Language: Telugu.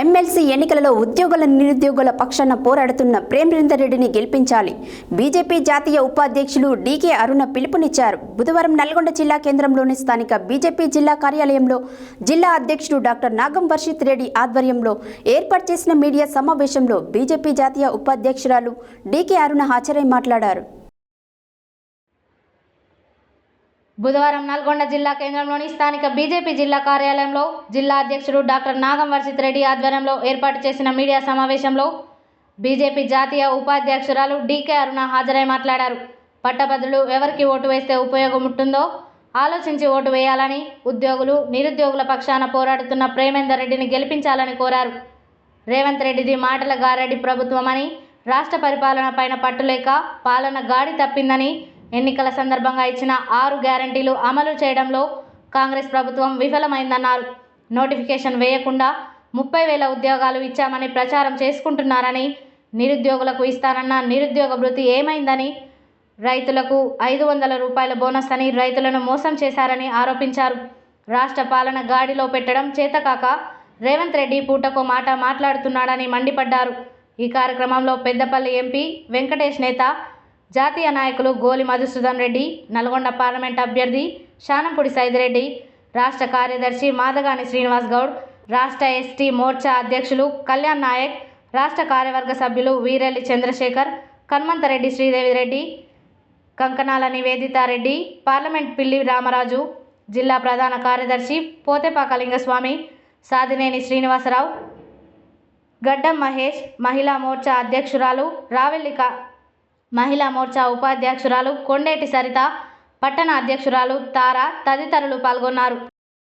ఎమ్మెల్సీ ఎన్నికలలో ఉద్యోగుల నిరుద్యోగుల పక్షాన పోరాడుతున్న ప్రేమరేందర్ రెడ్డిని గెలిపించాలి. బీజేపీ జాతీయ ఉపాధ్యక్షులు డీకే అరుణ పిలుపునిచ్చారు. బుధవారం నల్గొండ జిల్లా కేంద్రంలోని స్థానిక బీజేపీ జిల్లా కార్యాలయంలో జిల్లా అధ్యక్షుడు డాక్టర్ నాగం వర్షిత్ రెడ్డి ఆధ్వర్యంలో ఏర్పాటు చేసిన మీడియా సమావేశంలో బీజేపీ జాతీయ ఉపాధ్యక్షురాలు డీకే అరుణ హాజరై మాట్లాడారు. బుధవారం నల్గొండ జిల్లా కేంద్రంలోని స్థానిక బీజేపీ జిల్లా కార్యాలయంలో జిల్లా అధ్యక్షుడు డాక్టర్ నాగం వర్షిత్ రెడ్డి ఆధ్వర్యంలో ఏర్పాటు చేసిన మీడియా సమావేశంలో బీజేపీ జాతీయ ఉపాధ్యక్షురాలు డీకే అరుణ హాజరై మాట్లాడారు. పట్టభద్రులు ఎవరికి ఓటు వేస్తే ఉపయోగం ఉంటుందో ఆలోచించి ఓటు వేయాలని ఉద్యోగులు నిరుద్యోగుల పక్షాన పోరాడుతున్న ప్రేమేందర్ రెడ్డిని గెలిపించాలని కోరారు. రేవంత్ రెడ్డిది మాటల గారెడ్డి ప్రభుత్వమని రాష్ట్ర పరిపాలన పైన పట్టులేక పాలన గాడి తప్పిందని ఎన్నికల సందర్భంగా ఇచ్చిన ఆరు గ్యారంటీలు అమలు చేయడంలో కాంగ్రెస్ ప్రభుత్వం విఫలమైందన్నారు. నోటిఫికేషన్ వేయకుండా ముప్పై వేల ఉద్యోగాలు ఇచ్చామని ప్రచారం చేసుకుంటున్నారని నిరుద్యోగులకు ఇస్తానన్న నిరుద్యోగ భృతి ఏమైందని రైతులకు ఐదు వందల రూపాయల బోనస్ అని రైతులను మోసం చేశారని ఆరోపించారు. రాష్ట్ర పాలన గాడిలో పెట్టడం చేతకాక రేవంత్ రెడ్డి పూటకో మాట మాట్లాడుతున్నాడని మండిపడ్డారు. ఈ కార్యక్రమంలో పెద్దపల్లి ఎంపీ వెంకటేష్ నేత జాతీయ నాయకులు గోలి మధుసూదన్ రెడ్డి నల్గొండ పార్లమెంట్ అభ్యర్థి శానంపూడి సైదిరెడ్డి రాష్ట్ర కార్యదర్శి మాదగాని శ్రీనివాస్ గౌడ్ రాష్ట్ర ఎస్టీ మోర్చా అధ్యక్షులు కళ్యాణ్ నాయక్ రాష్ట్ర కార్యవర్గ సభ్యులు వీరెల్లి చంద్రశేఖర్ కన్మంతరెడ్డి శ్రీదేవి రెడ్డి కంకణాల నివేదితారెడ్డి పార్లమెంట్ పిల్లి రామరాజు జిల్లా ప్రధాన కార్యదర్శి పోతేపాక లింగస్వామి సాదినేని శ్రీనివాసరావు గడ్డం మహేష్ మహిళా మోర్చా అధ్యక్షురాలు రావెల్లి కా మహిళా మోర్చా ఉపాధ్యక్షురాలు కొండేటి సరిత పట్టణ అధ్యక్షురాలు తార తదితరులు పాల్గొన్నారు.